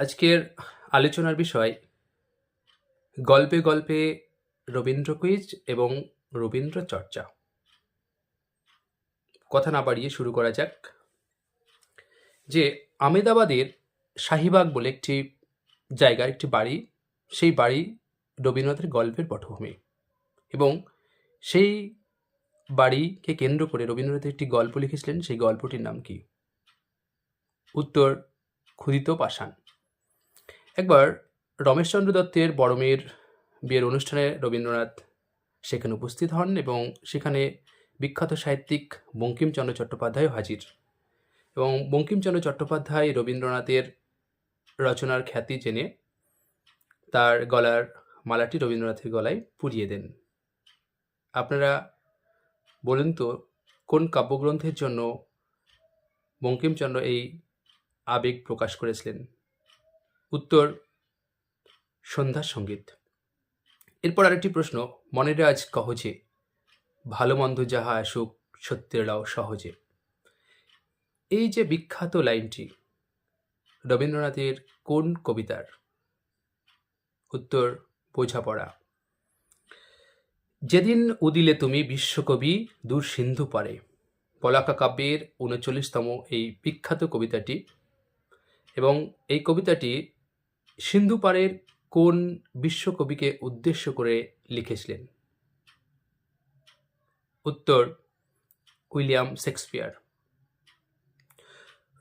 আজকের আলোচনার বিষয় গল্পে গল্পে রবীন্দ্র কুইজ এবং রবীন্দ্র চর্চা। কথা না বাড়িয়ে শুরু করা যাক। যে আমেদাবাদের শাহিবাগ বলে একটি জায়গা একটি বাড়ি, সেই বাড়ি রবীন্দ্রনাথের গল্পের পটভূমি এবং সেই বাড়িকে কেন্দ্র করে রবীন্দ্রনাথ একটি গল্প লিখেছিলেন, সেই গল্পটির নাম কি? উত্তর, ক্ষুদিত পাষাণ। একবার রমেশচন্দ্র দত্তের বড় মেয়ের বিয়ের অনুষ্ঠানে রবীন্দ্রনাথ সেখানে উপস্থিত হন এবং সেখানে বিখ্যাত সাহিত্যিক বঙ্কিমচন্দ্র চট্টোপাধ্যায় হাজির। এবং বঙ্কিমচন্দ্র চট্টোপাধ্যায় রবীন্দ্রনাথের রচনার খ্যাতি জেনে তার গলার মালাটি রবীন্দ্রনাথের গলায় পুড়িয়ে দেন। আপনারা বলুন তো, কোন কাব্যগ্রন্থের জন্য বঙ্কিমচন্দ্র এই আবেগ প্রকাশ করেছিলেন? উত্তর সংগীত। এরপর আরেকটি প্রশ্ন, মনের আজ কহজে? ভালো মন্দ যাহা আসুক, সত্যের লাও সহজে। এই যে বিখ্যাত লাইনটি, রবীন্দ্রনাথের কোন কবিতার? উত্তর, বোঝাপড়া। যেদিন উদিলে তুমি বিশ্বকবি, দূর সিন্ধু পারে। পলাকা কাব্যের উনচল্লিশতম এই বিখ্যাত কবিতাটি এবং এই কবিতাটি সিন্ধু পাড়ের কোন বিশ্বকবিকে উদ্দেশ্য করে লিখেছিলেন? উত্তর, উইলিয়াম শেক্সপিয়ার।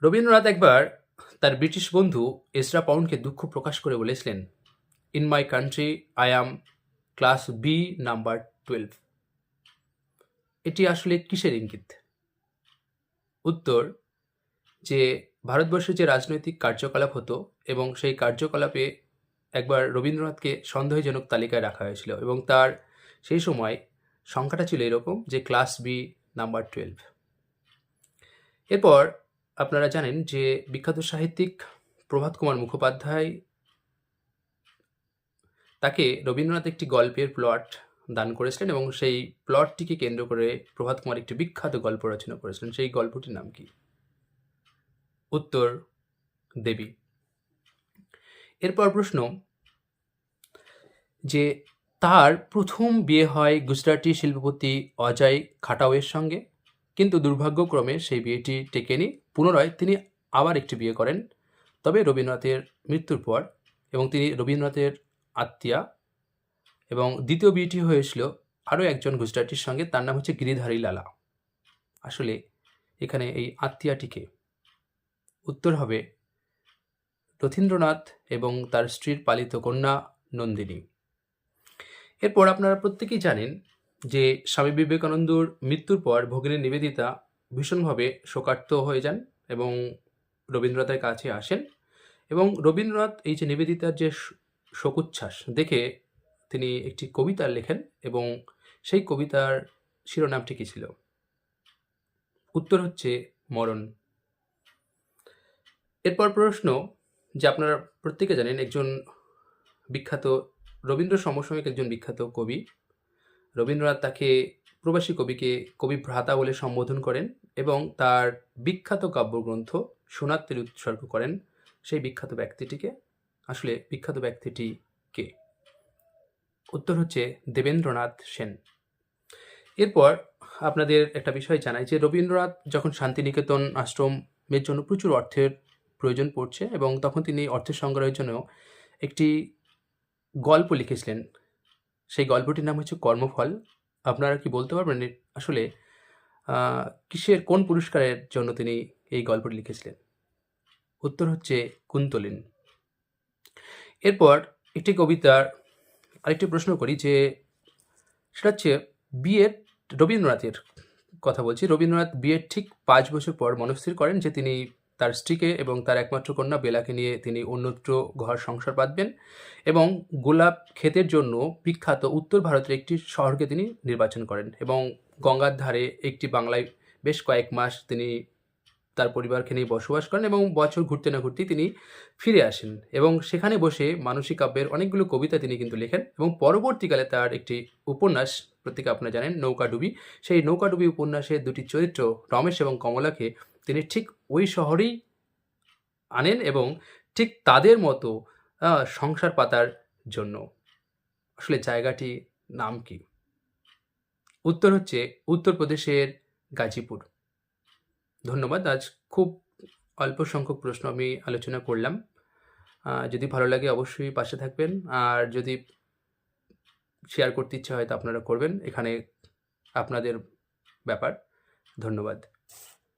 রবীন্দ্রনাথ একবার তার ব্রিটিশ বন্ধু এসরা পাউন্ডকে দুঃখ প্রকাশ করে বলেছিলেন in my country I am class B number twelve এটি আসলে কিসের ইঙ্গিত? উত্তর, যে ভারতবর্ষে যে রাজনৈতিক কার্যকলাপ হতো এবং সেই কার্যকলাপে একবার রবীন্দ্রনাথকে সন্দেহজনক তালিকায় রাখা হয়েছিল এবং তার সেই সময় সংখ্যাটা ছিল এরকম যে ক্লাস বি, নাম্বার টুয়েলভ। এরপর আপনারা জানেন যে বিখ্যাত সাহিত্যিক প্রভাত কুমার মুখোপাধ্যায় তাকে রবীন্দ্রনাথ একটি গল্পের প্লট দান করেছিলেন এবং সেই প্লটটিকে কেন্দ্র করে প্রভাত কুমার একটি বিখ্যাত গল্প রচনা করেছিলেন। সেই গল্পটির নাম কি? উত্তর দেবী। এরপর প্রশ্ন, যে তার প্রথম বিয়ে হয় গুজরাটি শিল্পপতি অজয় খাটাওয়ের সঙ্গে, কিন্তু দুর্ভাগ্যক্রমে সেই বিয়েটি টেকেনি। পুনরায় তিনি আবার একটি বিয়ে করেন। তবে রবীন্দ্রনাথের মৃত্যুর পর এবং তিনি রবীন্দ্রনাথের আত্মীয়া এবং দ্বিতীয় বিয়েটি হয়েছিল আরও একজন গুজরাটির সঙ্গে, তার নাম হচ্ছে গিরিধারী লালা। আসলে এখানে এই আত্মীয়াটিকে উত্তর হবে রথীন্দ্রনাথ এবং তার স্ত্রীর পালিত কন্যা নন্দিনী। এরপর আপনারা প্রত্যেকেই জানেন যে স্বামী বিবেকানন্দর মৃত্যুর পর ভগিনী নিবেদিতা ভীষণভাবে শোকার্ত হয়ে যান এবং রবীন্দ্রনাথের কাছে আসেন এবং রবীন্দ্রনাথ এই যে নিবেদিতার যে শোকোচ্ছ্বাস দেখে তিনি একটি কবিতা লেখেন এবং সেই কবিতার শিরোনামটি কী ছিল? উত্তর হচ্ছে মরণ। এরপর প্রশ্ন যে আপনারা প্রত্যেকে জানেন একজন বিখ্যাত রবীন্দ্র সমসাময়িক একজন বিখ্যাত কবি। রবীন্দ্রনাথ তাকে প্রবাসী কবিকে কবি ভ্রাতা বলে সম্বোধন করেন এবং তার বিখ্যাত কাব্যগ্রন্থ সোনাত্মের উৎসর্গ করেন। সেই বিখ্যাত ব্যক্তিটিকে, আসলে বিখ্যাত ব্যক্তিটি কে? উত্তর হচ্ছে দেবেন্দ্রনাথ সেন। এরপর আপনাদের একটা বিষয় জানাই যে রবীন্দ্রনাথ যখন শান্তিনিকেতন আশ্রমের জন্য প্রচুর অর্থের প্রয়োজন পড়ছে এবং তখন তিনি অর্থের সংগ্রহের জন্য একটি গল্প লিখেছিলেন। সেই গল্পটির নাম হচ্ছে কর্মফল। আপনারা কি বলতে পারবেন আসলে কিসের, কোন পুরস্কারের জন্য তিনি এই গল্পটি লিখেছিলেন? উত্তর হচ্ছে কুন্তলিন। এরপর একটি কবিতার আরেকটি প্রশ্ন করি যে, সেটা হচ্ছে বিয়ের রবীন্দ্রনাথের কথা বলছি। রবীন্দ্রনাথ বিয়ের ঠিক পাঁচ বছর পর মনস্থির করেন যে তিনি তার স্ত্রীকে এবং তার একমাত্র কন্যা বেলাকে নিয়ে তিনি অন্যত্র ঘর সংসার বাঁধবেন এবং গোলাপ ক্ষেতের জন্য বিখ্যাত উত্তর ভারতের একটি শহরকে তিনি নির্বাচন করেন এবং গঙ্গার ধারে একটি বাংলায় বেশ কয়েক মাস তিনি তার পরিবারকে নিয়ে বসবাস করেন এবং বছর ঘুরতে না ঘুরতেই তিনি ফিরে আসেন এবং সেখানে বসে মানসিক কাব্যের অনেকগুলো কবিতা তিনি কিন্তু লেখেন এবং পরবর্তীকালে তার একটি উপন্যাস প্রত্যেকে আপনারা জানেন, নৌকাডুবি। সেই নৌকাডুবি উপন্যাসের দুটি চরিত্র রমেশ এবং কমলাকে তিনি ঠিক ওই শহরেই আনেন এবং ঠিক তাদের মতো সংসার পাতার জন্য। আসলে জায়গাটি নাম কি? উত্তর হচ্ছে উত্তরপ্রদেশের গাজীপুর। ধন্যবাদ। আজ খুব অল্প সংখ্যক প্রশ্ন আমি আলোচনা করলাম। যদি ভালো লাগে অবশ্যই পাশে থাকবেন। আর যদি শেয়ার করতে ইচ্ছা হয় তো আপনারা করবেন। এখানে আপনাদের ব্যাপার। ধন্যবাদ।